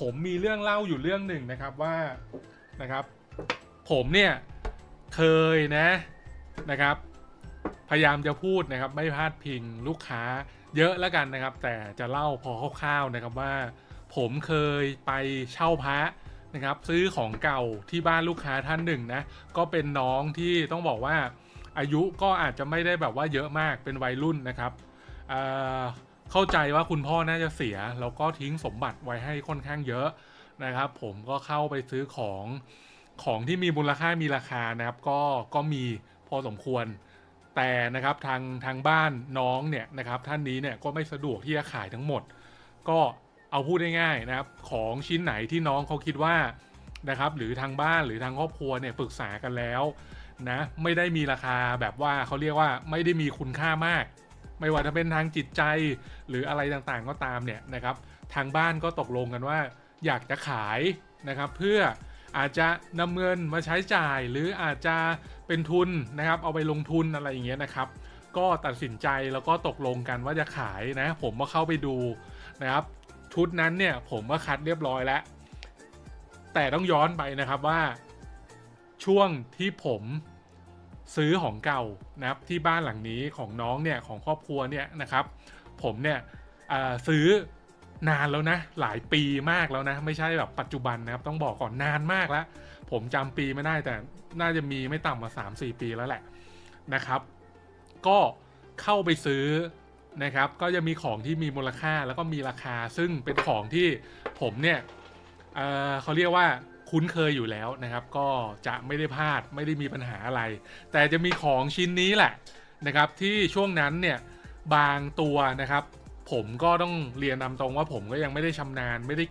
ผมมีเรื่องเล่าอยู่เรื่องหนึ่งนะครับว่านะครับ ผมเนี่ยเคยนะนะครับ พยายามจะพูดนะครับ ไม่พลาดพิงลูกค้าเยอะแล้วกันนะครับ แต่จะเล่าพอคร่าวๆนะครับว่า ผมเคยไปเช่าพระนะครับ ซื้อของเก่าที่บ้านลูกค้าท่านหนึ่งนะก็เป็นน้องที่ต้องบอกว่าอายุก็อาจจะไม่ได้แบบว่าเยอะมากเป็นวัยรุ่นนะครับ เข้าใจว่าคุณพ่อน่าจะเสีย แล้วก็ทิ้งสมบัติไว้ให้ค่อนข้างเยอะนะครับ ผมก็เข้าไปซื้อของของที่มีมูลค่ามีราคานะครับ ก็ก็มีพอสมควร แต่นะครับทางทางบ้านน้องเนี่ยนะครับ ท่านนี้เนี่ยก็ไม่สะดวกที่จะขายทั้งหมด ก็เอาพูดง่ายๆนะครับ ของชิ้นไหนที่น้องเขาคิดว่านะครับ หรือทางบ้านหรือทางครอบครัวเนี่ยปรึกษากันแล้วนะไม่ได้มีราคาแบบว่าเขาเรียกว่าไม่ได้มีคุณค่ามาก ไม่ว่าจะเป็นทางจิตใจหรืออะไรต่างๆก็ตามเนี่ยนะครับ ทางบ้านก็ตกลงกันว่า อยากจะขายนะครับเพื่ออาจจะนำเงินมาใช้จ่าย หรืออาจจะเป็นทุนนะครับ เอาไปลงทุนอะไรอย่างเงี้ยนะครับ ก็ตัดสินใจแล้วก็ตกลงกันว่าจะขายนะ ผมก็เข้าไปดูนะครับ ชุดนั้นเนี่ยผมก็คัดเรียบร้อยแล้ว แต่ต้องย้อนไปนะครับว่าช่วงที่ผม ซื้อของเก่านะครับที่บ้านหลังนี้ของน้องเนี่ยของครอบครัวเนี่ยนะครับ ผมเนี่ยซื้อนานแล้วนะหลายปีมากแล้วนะ ไม่ใช่แบบปัจจุบันนะครับ ต้องบอกก่อนนานมากแล้ว ผมจำปีไม่ได้แต่น่าจะมีไม่ต่ำกว่า3-4 ปีแล้วแหละนะครับ ก็เข้าไปซื้อนะครับ ก็จะมีของที่มีมูลค่าแล้วก็มีราคา ซึ่งเป็นของที่ผมเนี่ยเเขาเรียกว่า คุ้นเคยอยู่แล้วนะครับ ก็จะไม่ได้พลาดไม่ได้มีปัญหาอะไร แต่จะมีของชิ้นนี้แหละนะครับ ที่ช่วงนั้นเนี่ยบางตัวนะครับ ผมก็ต้องเรียนนำตรงว่าผมก็ยังไม่ได้ชำนาญไม่ได้เก